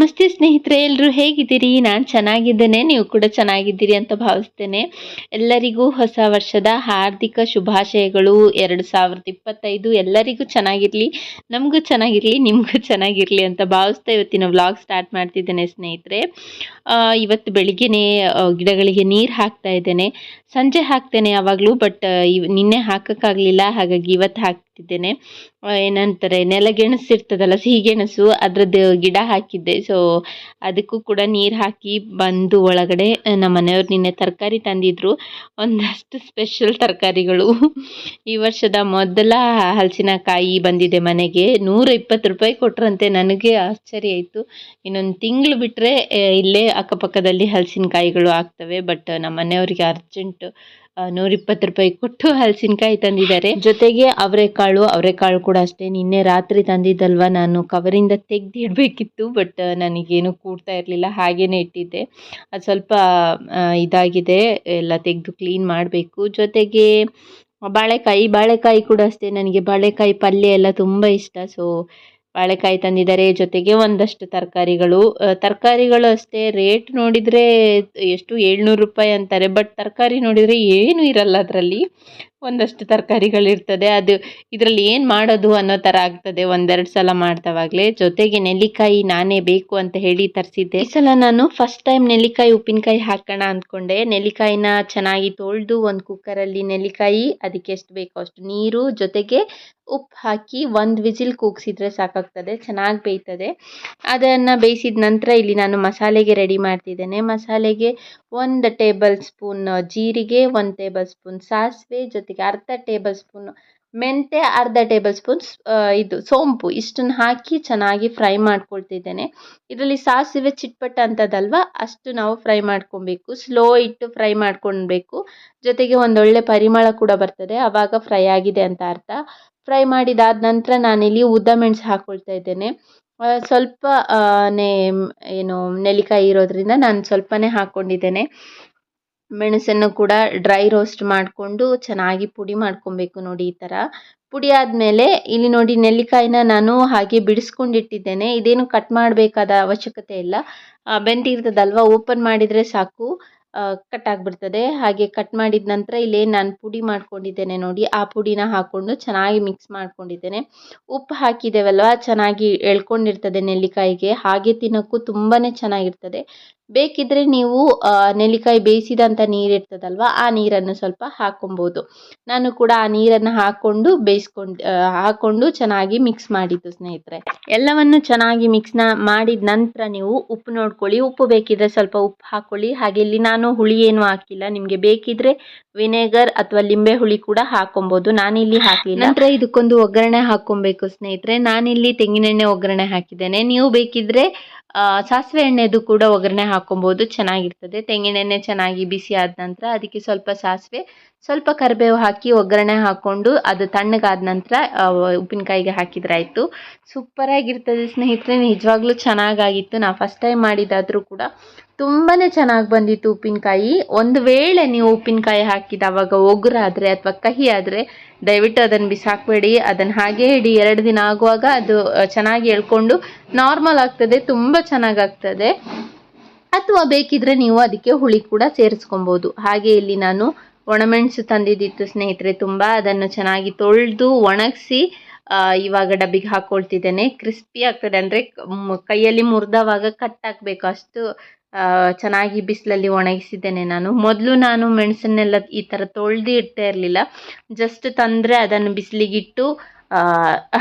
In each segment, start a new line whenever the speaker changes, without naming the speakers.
ನಮಸ್ತೆ ಸ್ನೇಹಿತರೆ ಎಲ್ಲರೂ ಹೇಗಿದ್ದೀರಿ? ನಾನು ಚೆನ್ನಾಗಿದ್ದೇನೆ, ನೀವು ಕೂಡ ಚೆನ್ನಾಗಿದ್ದೀರಿ ಅಂತ ಭಾವಿಸ್ತೇನೆ. ಎಲ್ಲರಿಗೂ ಹೊಸ ವರ್ಷದ ಹಾರ್ದಿಕ ಶುಭಾಶಯಗಳು. ಎರಡು ಸಾವಿರದ ಇಪ್ಪತ್ತೈದು ಎಲ್ಲರಿಗೂ ಚೆನ್ನಾಗಿರಲಿ, ನಮಗೂ ಚೆನ್ನಾಗಿರಲಿ, ನಿಮಗೂ ಚೆನ್ನಾಗಿರಲಿ ಅಂತ ಭಾವಿಸ್ತಾ ಇವತ್ತಿನ ವ್ಲಾಗ್ ಸ್ಟಾರ್ಟ್ ಮಾಡ್ತಿದ್ದೇನೆ ಸ್ನೇಹಿತರೆ. ಇವತ್ತು ಬೆಳಿಗ್ಗೆನೇ ಗಿಡಗಳಿಗೆ ನೀರು ಹಾಕ್ತಾ ಇದ್ದೇನೆ. ಸಂಜೆ ಹಾಕ್ತೇನೆ ಯಾವಾಗಲೂ ಬಟ್ ನಿನ್ನೆ ಹಾಕೋಕ್ಕಾಗಲಿಲ್ಲ. ಹಾಗಾಗಿ ಇವತ್ತು ಹಾಕ್ತಿದ್ದೇನೆ ಏನಂತಾರೆ, ನೆಲಗೆಣಸು ಇರ್ತದಲ್ಲ, ಸಿಹಿಗೆಣಸು, ಅದರದ್ದು ಗಿಡ ಹಾಕಿದ್ದೆ. ಸೊ ಅದಕ್ಕೂ ಕೂಡ ನೀರು ಹಾಕಿ ಬಂದು ಒಳಗಡೆ ನಮ್ಮ ಮನೆಯವ್ರು ನಿನ್ನೆ ತರಕಾರಿ ತಂದಿದ್ರು. ಒಂದಷ್ಟು ಸ್ಪೆಷಲ್ ತರಕಾರಿಗಳು. ಈ ವರ್ಷದ ಮೊದಲ ಹಲಸಿನಕಾಯಿ ಬಂದಿದೆ ಮನೆಗೆ. ನೂರ ಇಪ್ಪತ್ತು ರೂಪಾಯಿ ಕೊಟ್ರಂತೆ. ನನಗೆ ಆಶ್ಚರ್ಯ ಆಯಿತು. ಇನ್ನೊಂದು ತಿಂಗಳು ಬಿಟ್ಟರೆ ಇಲ್ಲೇ ಅಕ್ಕಪಕ್ಕದಲ್ಲಿ ಹಲಸಿನಕಾಯಿಗಳು ಆಗ್ತವೆ. ಬಟ್ ನಮ್ಮ ಮನೆಯವರಿಗೆ ಅರ್ಜೆಂಟ್ ನೂರಿಪ್ಪತ್ತು ರೂಪಾಯಿ ಕೊಟ್ಟು ಹಲಸಿನಕಾಯಿ ತಂದಿದ್ದಾರೆ. ಜೊತೆಗೆ ಅವರೆಕಾಳು ಅವರೆಕಾಳು ಕೂಡ ಅಷ್ಟೇ. ನಿನ್ನೆ ರಾತ್ರಿ ತಂದಿದ್ದಲ್ವ ನಾನು ಕವರಿಂದ ತೆಗೆದಿಡಬೇಕಿತ್ತು, ಬಟ್ ನನಗೇನು ಕೂಡ್ತಾ ಇರಲಿಲ್ಲ. ಹಾಗೇನೆ ಇಟ್ಟಿದ್ದೆ. ಅದು ಸ್ವಲ್ಪ ಇದಾಗಿದೆ. ಎಲ್ಲ ತೆಗೆದು ಕ್ಲೀನ್ ಮಾಡಬೇಕು. ಜೊತೆಗೆ ಬಾಳೆಕಾಯಿ ಬಾಳೆಕಾಯಿ ಕೂಡ ಅಷ್ಟೇ. ನನಗೆ ಬಾಳೆಕಾಯಿ ಪಲ್ಯ ಎಲ್ಲ ತುಂಬ ಇಷ್ಟ. ಸೊ ಬಾಳೆಕಾಯಿ ತಂದಿದ್ದಾರೆ. ಜೊತೆಗೆ ಒಂದಷ್ಟು ತರಕಾರಿಗಳು. ತರಕಾರಿಗಳು ಅಷ್ಟೇ ರೇಟ್ ನೋಡಿದರೆ ಎಷ್ಟು ಏಳ್ನೂರು ರೂಪಾಯಿ ಅಂತಾರೆ. ಬಟ್ ತರಕಾರಿ ನೋಡಿದರೆ ಏನೂ ಇರಲ್ಲ ಅದರಲ್ಲಿ. ಒಂದಷ್ಟು ತರಕಾರಿಗಳಿರ್ತದೆ ಅದು ಇದರಲ್ಲಿ ಏನು ಮಾಡೋದು ಅನ್ನೋ ಥರ ಆಗ್ತದೆ. ಒಂದೆರಡು ಸಲ ಮಾಡ್ತಾವಾಗಲೇ. ಜೊತೆಗೆ ನೆಲ್ಲಿಕಾಯಿ ನಾನೇ ಬೇಕು ಅಂತ ಹೇಳಿ ತರಿಸಿದ್ದೆ. ಈ ಸಲ ನಾನು ಫಸ್ಟ್ ಟೈಮ್ ನೆಲ್ಲಿಕಾಯಿ ಉಪ್ಪಿನಕಾಯಿ ಹಾಕೋಣ ಅಂದ್ಕೊಂಡೆ. ನೆಲ್ಲಿಕಾಯಿನ ಚೆನ್ನಾಗಿ ತೊಳೆದು ಒಂದು ಕುಕ್ಕರಲ್ಲಿ ನೆಲ್ಲಿಕಾಯಿ, ಅದಕ್ಕೆ ಎಷ್ಟು ಬೇಕೋ ಅಷ್ಟು ನೀರು, ಜೊತೆಗೆ ಉಪ್ಪು ಹಾಕಿ ಒಂದು ವಿಜಿಲ್ ಕೂಗಿಸಿದ್ರೆ ಸಾಕಾಗ್ತದೆ. ಚೆನ್ನಾಗಿ ಬೇಯ್ತದೆ. ಅದನ್ನು ಬೇಯಿಸಿದ ನಂತರ ಇಲ್ಲಿ ನಾನು ಮಸಾಲೆಗೆ ರೆಡಿ ಮಾಡ್ತಿದ್ದೇನೆ. ಮಸಾಲೆಗೆ ಒಂದು ಟೇಬಲ್ ಸ್ಪೂನ್ ಜೀರಿಗೆ, ಒಂದು ಟೇಬಲ್ ಸ್ಪೂನ್ ಸಾಸಿವೆ, ಜೊತೆಗೆ ಅರ್ಧ ಟೇಬಲ್ ಸ್ಪೂನ್ ಮೆಂತ್ಯ ಅರ್ಧ ಟೇಬಲ್ ಸ್ಪೂನ್ ಇದು ಸೋಂಪು. ಇಷ್ಟನ್ನು ಹಾಕಿ ಚೆನ್ನಾಗಿ ಫ್ರೈ ಮಾಡ್ಕೊಳ್ತಿದ್ದೇನೆ. ಇದರಲ್ಲಿ ಸಾಸಿವೆ ಚಿಟ್ಪಟ್ಟ ಅಂತದಲ್ವ ಅಷ್ಟು ನಾವು ಫ್ರೈ ಮಾಡ್ಕೊಬೇಕು. ಸ್ಲೋ ಇಟ್ಟು ಫ್ರೈ ಮಾಡ್ಕೊಳ್ಬೇಕು. ಜೊತೆಗೆ ಒಂದೊಳ್ಳೆ ಪರಿಮಳ ಕೂಡ ಬರ್ತದೆ. ಆವಾಗ ಫ್ರೈ ಆಗಿದೆ ಅಂತ ಅರ್ಥ. ಫ್ರೈ ಮಾಡಿದಾದ ನಂತರ ನಾನಿಲ್ಲಿ ಉದ್ದ ಮೆಣಸು ಹಾಕ್ಕೊಳ್ತಾ ಇದ್ದೇನೆ. ಸ್ವಲ್ಪ ನೇ ಏನು ನೆಲ್ಲಿಕಾಯಿ ಇರೋದ್ರಿಂದ ನಾನು ಸ್ವಲ್ಪನೇ ಹಾಕ್ಕೊಂಡಿದ್ದೇನೆ ಮೆಣಸನ್ನು ಕೂಡ ಡ್ರೈ ರೋಸ್ಟ್ ಮಾಡಿಕೊಂಡು ಚೆನ್ನಾಗಿ ಪುಡಿ ಮಾಡ್ಕೊಬೇಕು ನೋಡಿ ಈ ಥರ ಪುಡಿ ಆದಮೇಲೆ ಇಲ್ಲಿ ನೋಡಿ ನೆಲ್ಲಿಕಾಯಿನ ನಾನು ಹಾಗೆ ಬಿಡಿಸ್ಕೊಂಡಿಟ್ಟಿದ್ದೇನೆ. ಇದೇನು ಕಟ್ ಮಾಡಬೇಕಾದ ಅವಶ್ಯಕತೆ ಇಲ್ಲ. ಆ, ಬೆಂದಿರ್ತದಲ್ವ? ಓಪನ್ ಮಾಡಿದರೆ ಸಾಕು. ಕಟ್ ಆಗಿಬಿಡ್ತದೆ. ಹಾಗೆ ಕಟ್ ಮಾಡಿದ ನಂತರ ಇಲ್ಲೇನು ನಾನು ಪುಡಿ ಮಾಡ್ಕೊಂಡಿದ್ದೇನೆ ನೋಡಿ. ಆ ಪುಡಿನ ಹಾಕ್ಕೊಂಡು ಚೆನ್ನಾಗಿ ಮಿಕ್ಸ್ ಮಾಡ್ಕೊಂಡಿದ್ದೇನೆ. ಉಪ್ಪು ಹಾಕಿದ್ದೇವಲ್ವ? ಚೆನ್ನಾಗಿ ಎಳ್ಕೊಂಡಿರ್ತದೆ ನೆಲ್ಲಿಕಾಯಿಗೆ. ಹಾಗೆ ತಿನ್ನೋಕ್ಕೂ ತುಂಬಾ ಚೆನ್ನಾಗಿರ್ತದೆ. ಬೇಕಿದ್ದರೆ ನೀವು ನೆಲ್ಲಿಕಾಯಿ ಬೇಯಿಸಿದಂಥ ನೀರು ಇರ್ತದಲ್ವ ಆ ನೀರನ್ನು ಸ್ವಲ್ಪ ಹಾಕೊಬೋದು. ನಾನು ಕೂಡ ಆ ನೀರನ್ನು ಹಾಕ್ಕೊಂಡು ಬೇಯಿಸ್ಕೊಂಡು ಹಾಕ್ಕೊಂಡು ಚೆನ್ನಾಗಿ ಮಿಕ್ಸ್ ಮಾಡಿದ್ದು ಸ್ನೇಹಿತರೆ. ಎಲ್ಲವನ್ನು ಚೆನ್ನಾಗಿ ಮಿಕ್ಸ್ನ ಮಾಡಿದ ನಂತರ ನೀವು ಉಪ್ಪು ನೋಡ್ಕೊಳ್ಳಿ. ಉಪ್ಪು ಬೇಕಿದ್ರೆ ಸ್ವಲ್ಪ ಉಪ್ಪು ಹಾಕ್ಕೊಳ್ಳಿ ಹಾಗೆ ಇಲ್ಲಿ ನಾನು ಹುಳಿ ಏನು ಹಾಕಿಲ್ಲ. ನಿಮಗೆ ಬೇಕಿದ್ರೆ ವಿನೆಗರ್ ಅಥವಾ ಲಿಂಬೆ ಹುಳಿ ಕೂಡ ಹಾಕೊಬೋದು. ನಾನಿಲ್ಲಿ ಹಾಕಿ ನಂತರ ಇದಕ್ಕೊಂದು ಒಗ್ಗರಣೆ ಹಾಕೊಬೇಕು ಸ್ನೇಹಿತರೆ. ನಾನಿಲ್ಲಿ ತೆಂಗಿನೆಣ್ಣೆ ಒಗ್ಗರಣೆ ಹಾಕಿದ್ದೇನೆ. ನೀವು ಬೇಕಿದ್ರೆ ಸಾಸಿವೆ ಎಣ್ಣೆದು ಕೂಡ ಒಗ್ಗರಣೆ ಹಾಕೊಬೋದು ಚೆನ್ನಾಗಿರ್ತದೆ. ತೆಂಗಿನೆಣ್ಣೆ ಚೆನ್ನಾಗಿ ಬಿಸಿ ಆದ ನಂತರ ಅದಕ್ಕೆ ಸ್ವಲ್ಪ ಸಾಸಿವೆ ಸ್ವಲ್ಪ ಕರಿಬೇವು ಹಾಕಿ ಒಗ್ಗರಣೆ ಹಾಕ್ಕೊಂಡು ಅದು ತಣ್ಣಗಾದ ನಂತರ ಉಪ್ಪಿನಕಾಯಿಗೆ ಹಾಕಿದ್ರೆ ಆಯಿತು ಸೂಪರಾಗಿರ್ತದೆ ಸ್ನೇಹಿತರೆ, ನಿಜವಾಗ್ಲೂ ಚೆನ್ನಾಗಾಗಿತ್ತು. ನಾ ಫಸ್ಟ್ ಟೈಮ್ ಮಾಡಿದಾದರೂ ಕೂಡ ತುಂಬಾ ಚೆನ್ನಾಗಿ ಬಂದಿತ್ತು ಉಪ್ಪಿನಕಾಯಿ. ಒಂದು ವೇಳೆ ನೀವು ಉಪ್ಪಿನಕಾಯಿ ಹಾಕಿದ ಅವಾಗ ಒಗುರಾದರೆ ಅಥವಾ ಕಹಿ ಆದರೆ ದಯವಿಟ್ಟು ಅದನ್ನು ಬಿಸಾಕಬೇಡಿ. ಅದನ್ನು ಹಾಗೆ ಹಿಡಿ ಎರಡು ದಿನ ಆಗುವಾಗ ಅದು ಚೆನ್ನಾಗಿ ಎಳ್ಕೊಂಡು ನಾರ್ಮಲ್ ಆಗ್ತದೆ, ತುಂಬ ಚೆನ್ನಾಗಾಗ್ತದೆ. ಅಥವಾ ಬೇಕಿದ್ರೆ ನೀವು ಅದಕ್ಕೆ ಹುಳಿ ಕೂಡ ಸೇರಿಸ್ಕೊಬೋದು. ಹಾಗೆ ಇಲ್ಲಿ ನಾನು ಒಣಮೆಣಸು ತಂದಿದ್ದಿತ್ತು ಸ್ನೇಹಿತರೆ, ತುಂಬ ಅದನ್ನು ಚೆನ್ನಾಗಿ ತೊಳೆದು ಒಣಗಿಸಿ ಇವಾಗ ಡಬ್ಬಿಗೆ ಹಾಕೊಳ್ತಿದ್ದೇನೆ. ಕ್ರಿಸ್ಪಿ ಆಗ್ತದೆ ಅಂದರೆ ಕೈಯಲ್ಲಿ ಮುರಿದವಾಗ ಕಟ್ ಹಾಕಬೇಕು ಅಷ್ಟು ಚೆನ್ನಾಗಿ ಬಿಸಿಲಲ್ಲಿ ಒಣಗಿಸಿದ್ದೇನೆ ನಾನು. ಮೊದಲು ನಾನು ಮೆಣಸನ್ನೆಲ್ಲ ಈ ಥರ ತೊಳೆದು ಇಡ್ತಾ ಇರಲಿಲ್ಲ. ಜಸ್ಟ್ ತಂದರೆ ಅದನ್ನು ಬಿಸಿಲಿಗಿಟ್ಟು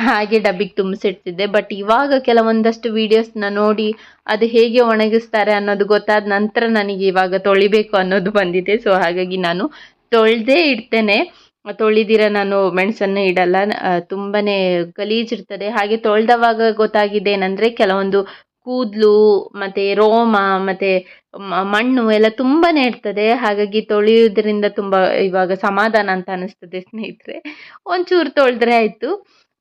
ಹಾಗೆ ಡಬ್ಬಿಗೆ ತುಂಬಿಸಿಡ್ತಿದ್ದೆ. ಬಟ್ ಇವಾಗ ಕೆಲವೊಂದಷ್ಟು ವೀಡಿಯೋಸ್ನ ನೋಡಿ ಅದು ಹೇಗೆ ಒಣಗಿಸ್ತಾರೆ ಅನ್ನೋದು ಗೊತ್ತಾದ ನಂತರ ನನಗೆ ಇವಾಗ ತೊಳಿಬೇಕು ಅನ್ನೋದು ಬಂದಿದೆ. ಸೊ, ಹಾಗಾಗಿ ನಾನು ತೊಳೆದೇ ಇಡ್ತೇನೆ. ತೊಳಿದಿರ ನಾನು, ಮೆಣಸನ್ನು ಇಡಲ್ಲ. ತುಂಬಾ ಗಲೀಜಿರ್ತದೆ ಹಾಗೆ ತೊಳೆದವಾಗ ಗೊತ್ತಾಗಿದೆ ಏನಂದರೆ ಕೆಲವೊಂದು ಕೂದಲು, ಮತ್ತು ರೋಮ, ಮತ್ತು ಮಣ್ಣು ಎಲ್ಲ ತುಂಬಾ ಇರ್ತದೆ. ಹಾಗಾಗಿ ತೊಳೆಯೋದ್ರಿಂದ ತುಂಬ ಇವಾಗ ಸಮಾಧಾನ ಅಂತ ಅನಿಸ್ತದೆ ಸ್ನೇಹಿತರೆ. ಒಂಚೂರು ತೊಳೆದ್ರೆ ಆಯಿತು.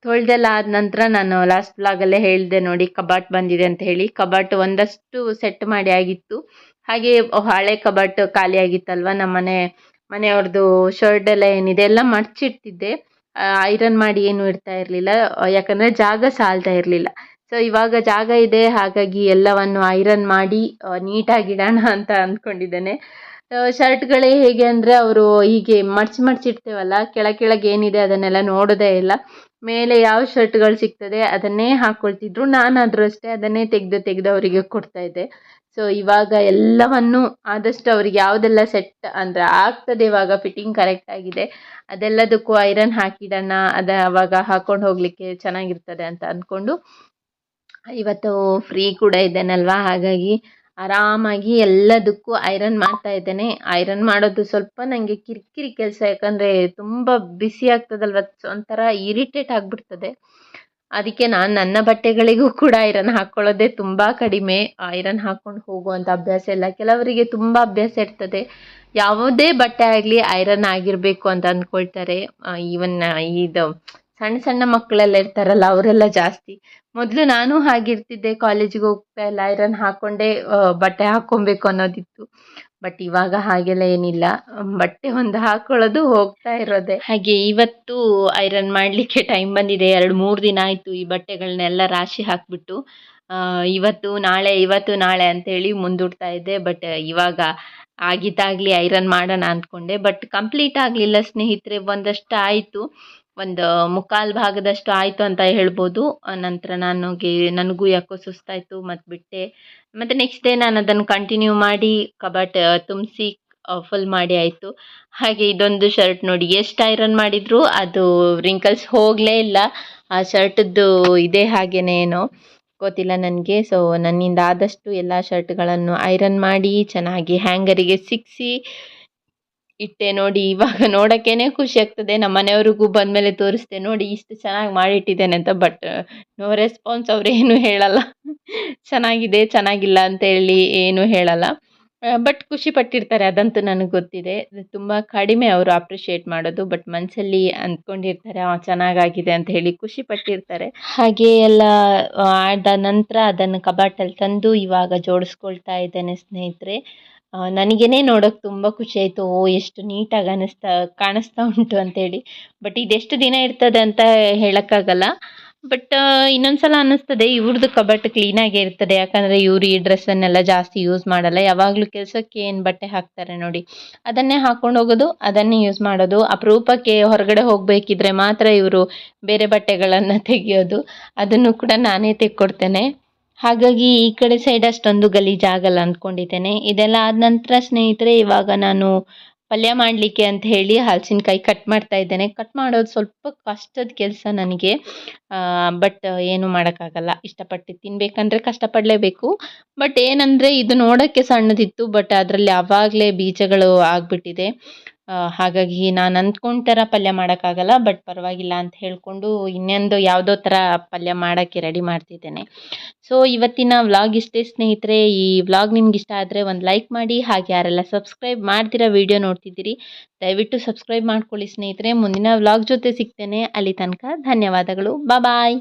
ತೊಳೆದೆಲ್ಲ ಆದ ನಂತರ ನಾನು ಲಾಸ್ಟ್ ಬ್ಲಾಗಲ್ಲೇ ಹೇಳಿದೆ ನೋಡಿ, ಕಬಾಟ್ ಬಂದಿದೆ ಅಂತ ಹೇಳಿ. ಕಬಾಟ್ ಒಂದಷ್ಟು ಸೆಟ್ ಮಾಡಿ ಆಗಿತ್ತು. ಹಾಗೆ ಹಳೆ ಕಬಾಟ್ ಖಾಲಿ ಆಗಿತ್ತಲ್ವ? ನಮ್ಮ ಮನೆ ಮನೆಯವ್ರದ್ದು ಶರ್ಟ್ ಎಲ್ಲ ಏನಿದೆ, ಎಲ್ಲ ಮಡ್ಚಿಡ್ತಿದ್ದೆ ಐರನ್ ಮಾಡಿ ಏನು ಇಡ್ತಾ ಇರಲಿಲ್ಲ. ಯಾಕಂದರೆ ಜಾಗ ಸಾಲ್ತಾ ಇರಲಿಲ್ಲ. ಸೊ ಇವಾಗ ಜಾಗ ಇದೆ, ಹಾಗಾಗಿ ಎಲ್ಲವನ್ನು ಐರನ್ ಮಾಡಿ ನೀಟಾಗಿಡೋಣ ಅಂತ ಅಂದ್ಕೊಂಡಿದ್ದೇನೆ. ಶರ್ಟ್ಗಳೇ ಹೇಗೆ ಅಂದರೆ ಅವರು ಹೀಗೆ ಮಡ್ಚಿ ಮಡ್ಚಿಡ್ತೇವಲ್ಲ ಕೆಳ ಕೆಳಗೆ ಏನಿದೆ ಅದನ್ನೆಲ್ಲ ನೋಡೋದೇ ಇಲ್ಲ. ಮೇಲೆ ಯಾವ ಶರ್ಟ್ಗಳು ಸಿಗ್ತದೆ ಅದನ್ನೇ ಹಾಕ್ಕೊಳ್ತಿದ್ರು ನಾನಾದರೂ ಅಷ್ಟೇ ಅದನ್ನೇ ತೆಗೆದು ತೆಗೆದು ಅವರಿಗೆ ಕೊಡ್ತಾ ಇದ್ದೆ. ಸೊ ಇವಾಗ ಎಲ್ಲವನ್ನು ಆದಷ್ಟು ಅವ್ರಿಗೆ ಯಾವುದೆಲ್ಲ ಸೆಟ್ ಅಂದರೆ ಆಗ್ತದೆ ಇವಾಗ ಫಿಟ್ಟಿಂಗ್ ಕರೆಕ್ಟ್ ಆಗಿದೆ. ಅದೆಲ್ಲದಕ್ಕೂ ಐರನ್ ಹಾಕಿಡೋಣ, ಅದು ಅವಾಗ ಹಾಕೊಂಡು ಹೋಗಲಿಕ್ಕೆ ಚೆನ್ನಾಗಿರ್ತದೆ ಅಂತ ಅಂದ್ಕೊಂಡು ಇವತ್ತು ಫ್ರೀ ಕೂಡ ಇದ್ದೇನಲ್ವಾ? ಹಾಗಾಗಿ ಆರಾಮಾಗಿ ಎಲ್ಲದಕ್ಕೂ ಐರನ್ ಮಾಡ್ತಾ ಇದ್ದೇನೆ. ಐರನ್ ಮಾಡೋದು ಸ್ವಲ್ಪ ನನಗೆ ಕಿರಿಕಿರಿ ಕೆಲಸ, ಯಾಕಂದರೆ ತುಂಬ ಬಿಸಿ ಆಗ್ತದಲ್ವ? ಒಂಥರ ಇರಿಟೇಟ್ ಆಗಿಬಿಡ್ತದೆ. ಅದಕ್ಕೆ ನಾನು ನನ್ನ ಬಟ್ಟೆಗಳಿಗೂ ಕೂಡ ಐರನ್ ಹಾಕ್ಕೊಳ್ಳೋದೇ ತುಂಬ ಕಡಿಮೆ. ಐರನ್ ಹಾಕ್ಕೊಂಡು ಹೋಗುವಂಥ ಅಭ್ಯಾಸ ಇಲ್ಲ. ಕೆಲವರಿಗೆ ತುಂಬ ಅಭ್ಯಾಸ ಇರ್ತದೆ. ಯಾವುದೇ ಬಟ್ಟೆ ಆಗಲಿ ಐರನ್ ಆಗಿರಬೇಕು ಅಂತ ಅಂದ್ಕೊಳ್ತಾರೆ ಈವನ್ ಇದು ಸಣ್ಣ ಸಣ್ಣ ಮಕ್ಕಳೆಲ್ಲ ಇರ್ತಾರಲ್ಲ, ಅವರೆಲ್ಲ ಜಾಸ್ತಿ. ಮೊದಲು ನಾನು ಹಾಗಿರ್ತಿದ್ದೆ. ಕಾಲೇಜಿಗೆ ಹೋಗ್ತಾ ಇಲ್ಲ ಐರನ್ ಹಾಕ್ಕೊಂಡೇ ಬಟ್ಟೆ ಹಾಕ್ಕೊಬೇಕು ಅನ್ನೋದಿತ್ತು. ಬಟ್ ಇವಾಗ ಹಾಗೆಲ್ಲ ಏನಿಲ್ಲ. ಬಟ್ಟೆ ಒಂದು ಹಾಕೊಳ್ಳೋದು ಹೋಗ್ತಾ ಇರೋದೆ. ಹಾಗೆ ಇವತ್ತು ಐರನ್ ಮಾಡಲಿಕ್ಕೆ ಟೈಮ್ ಬಂದಿದೆ. ಎರಡು, ಮೂರು ದಿನ ಆಯಿತು ಈ ಬಟ್ಟೆಗಳನ್ನೆಲ್ಲ ರಾಶಿ ಹಾಕಿಬಿಟ್ಟು. ಇವತ್ತು, ನಾಳೆ ಇವತ್ತು, ನಾಳೆ ಅಂತೇಳಿ ಮುಂದೂಡ್ತಾ ಇದ್ದೆ. ಬಟ್ ಇವಾಗ ಆಗಿದ್ದಾಗಲಿ ಐರನ್ ಮಾಡೋಣ ಅಂದ್ಕೊಂಡೆ. ಬಟ್ ಕಂಪ್ಲೀಟ್ ಆಗಲಿಲ್ಲ ಸ್ನೇಹಿತರೆ. ಒಂದಷ್ಟು ಆಯಿತು ಒಂದು ಮುಕ್ಕಾಲು ಭಾಗದಷ್ಟು ಆಯಿತು ಅಂತ ಹೇಳ್ಬೋದು. ನಂತರ ನನಗೆ ನನಗೂ ಯಾಕೋ ಸುಸ್ತಾಯಿತು ಮತ್ತು ಬಿಟ್ಟೆ. ಮತ್ತು ನೆಕ್ಸ್ಟ್ ಡೇ ನಾನು ಅದನ್ನು ಕಂಟಿನ್ಯೂ ಮಾಡಿ ಕಬಾಟ್ ತುಂಬಿಸಿ ಫುಲ್ ಮಾಡಿ ಆಯಿತು. ಹಾಗೆ ಇದೊಂದು ಶರ್ಟ್ ನೋಡಿ, ಎಷ್ಟು ಐರನ್ ಮಾಡಿದರೂ ಅದು ರಿಂಕಲ್ಸ್ ಹೋಗಲೇ ಇಲ್ಲ. ಆ ಶರ್ಟದ್ದು ಇದೇ ಹಾಗೇನೇನೋ ಗೊತ್ತಿಲ್ಲ ನನಗೆ. ಸೊ ನನ್ನಿಂದ ಆದಷ್ಟು ಎಲ್ಲ ಶರ್ಟ್ಗಳನ್ನು ಐರನ್ ಮಾಡಿ, ಚೆನ್ನಾಗಿ ಹ್ಯಾಂಗರಿಗೆ ಸಿಕ್ಕಿಸಿ ಇಟ್ಟೆ ನೋಡಿ, ಇವಾಗ ನೋಡೋಕ್ಕೇನೆ ಖುಷಿ ಆಗ್ತದೆ. ನಮ್ಮ ಮನೆಯವ್ರಿಗೂ ಬಂದಮೇಲೆ ತೋರಿಸ್ದೆ, ನೋಡಿ ಇಷ್ಟು ಚೆನ್ನಾಗಿ ಮಾಡಿಟ್ಟಿದ್ದೇನೆ ಅಂತ ಬಟ್ ನೋ ರೆಸ್ಪಾನ್ಸ್ ಅವ್ರು ಏನು ಹೇಳಲ್ಲ. ಚೆನ್ನಾಗಿದೆ, ಚೆನ್ನಾಗಿಲ್ಲ ಅಂತೇಳಿ ಏನು ಹೇಳಲ್ಲ. ಬಟ್ ಖುಷಿ ಪಟ್ಟಿರ್ತಾರೆ, ಅದಂತೂ ನನಗೆ ಗೊತ್ತಿದೆ. ತುಂಬ ಕಡಿಮೆ ಅವರು ಅಪ್ರಿಷಿಯೇಟ್ ಮಾಡೋದು ಬಟ್ ಮನಸ್ಸಲ್ಲಿ ಅಂದ್ಕೊಂಡಿರ್ತಾರೆ ಚೆನ್ನಾಗಾಗಿದೆ ಅಂತ ಹೇಳಿ ಖುಷಿ ಪಟ್ಟಿರ್ತಾರೆ. ಹಾಗೆ ಎಲ್ಲ ಆದ ನಂತರ ಅದನ್ನು ಕಬಾಟಲ್ಲಿ ತಂದು ಇವಾಗ ಜೋಡಿಸ್ಕೊಳ್ತಾ ಇದ್ದೇನೆ ಸ್ನೇಹಿತರೆ. ನನಗೇನೆ ನೋಡೋಕೆ ತುಂಬ ಖುಷಿ ಆಯಿತು. ಓ, ಎಷ್ಟು ನೀಟಾಗಿ ಅನ್ನಿಸ್ತಾ ಕಾಣಿಸ್ತಾ ಉಂಟು ಅಂತೇಳಿ. ಬಟ್ ಇದೆಷ್ಟು ದಿನ ಇರ್ತದೆ ಅಂತ ಹೇಳೋಕ್ಕಾಗಲ್ಲ. ಬಟ್ ಇನ್ನೊಂದು ಸಲ ಅನ್ನಿಸ್ತದೆ ಇವ್ರದ್ದು ಕಬಟ್ ಕ್ಲೀನಾಗೇ ಇರ್ತದೆ. ಯಾಕಂದರೆ ಇವರು ಈ ಡ್ರೆಸ್ಸನ್ನೆಲ್ಲ ಜಾಸ್ತಿ ಯೂಸ್ ಮಾಡಲ್ಲ. ಯಾವಾಗಲೂ ಕೆಲಸಕ್ಕೆ ಏನು ಬಟ್ಟೆ ಹಾಕ್ತಾರೆ ನೋಡಿ. ಅದನ್ನೇ ಹಾಕ್ಕೊಂಡು ಹೋಗೋದು, ಅದನ್ನೇ ಯೂಸ್ ಮಾಡೋದು. ಅಪರೂಪಕ್ಕೆ ಹೊರಗಡೆ ಹೋಗಬೇಕಿದ್ರೆ ಮಾತ್ರ ಇವರು ಬೇರೆ ಬಟ್ಟೆಗಳನ್ನು ತೆಗೆಯೋದು. ಅದನ್ನು ಕೂಡ ನಾನೇ ತೆಕ್ಕೊಡ್ತೇನೆ ಹಾಗಾಗಿ ಈ ಕಡೆ ಸೈಡ್ ಅಷ್ಟೊಂದು ಗಲೀಜಾಗಲ್ಲ ಅಂದ್ಕೊಂಡಿದ್ದೇನೆ ಇದೆಲ್ಲ ಆದ ನಂತರ ಸ್ನೇಹಿತರೆ, ಇವಾಗ ನಾನು ಪಲ್ಯ ಮಾಡಲಿಕ್ಕೆ ಅಂತ ಹೇಳಿ ಹಲಸಿನಕಾಯಿ ಕಟ್ ಮಾಡ್ತಾ ಇದ್ದೇನೆ. ಕಟ್ ಮಾಡೋದು ಸ್ವಲ್ಪ ಕಷ್ಟದ ಕೆಲಸ ನನಗೆ. ಬಟ್ ಏನು ಮಾಡೋಕ್ಕಾಗಲ್ಲ. ಇಷ್ಟಪಟ್ಟು ತಿನ್ನಬೇಕಂದ್ರೆ ಕಷ್ಟಪಡಲೇಬೇಕು. ಬಟ್ ಏನಂದರೆ ಇದು ನೋಡೋಕ್ಕೆ ಸಣ್ಣದಿತ್ತು ಬಟ್ ಅದರಲ್ಲಿ ಆವಾಗಲೇ ಬೀಜಗಳು ಆಗಿಬಿಟ್ಟಿದೆ. ಹಾಗಾಗಿ ನಾನು ಅಂದ್ಕೊಂಡ ಥರ ಪಲ್ಯ ಮಾಡೋಕ್ಕಾಗಲ್ಲ ಬಟ್ ಪರವಾಗಿಲ್ಲ ಅಂತ ಹೇಳಿಕೊಂಡು ಇನ್ನೊಂದು ಯಾವುದೋ ಥರ ಪಲ್ಯ ಮಾಡೋಕ್ಕೆ ರೆಡಿ ಮಾಡ್ತಿದ್ದೇನೆ. ಸೊ ಇವತ್ತಿನ ವ್ಲಾಗ್ ಇಷ್ಟೇ ಸ್ನೇಹಿತರೆ. ಈ ವ್ಲಾಗ್ ನಿಮ್ಗೆ ಇಷ್ಟ ಆದರೆ ಒಂದು ಲೈಕ್ ಮಾಡಿ, ಹಾಗೆ ಯಾರೆಲ್ಲ ಸಬ್ಸ್ಕ್ರೈಬ್ ಮಾಡ್ತಿರೋ ವಿಡಿಯೋ ನೋಡ್ತಿದ್ದೀರಿ, ದಯವಿಟ್ಟು ಸಬ್ಸ್ಕ್ರೈಬ್ ಮಾಡ್ಕೊಳ್ಳಿ ಸ್ನೇಹಿತರೆ. ಮುಂದಿನ ವ್ಲಾಗ್ ಜೊತೆ ಸಿಗ್ತೇನೆ. ಅಲ್ಲಿ ತನಕ ಧನ್ಯವಾದಗಳು. ಬಾಯ್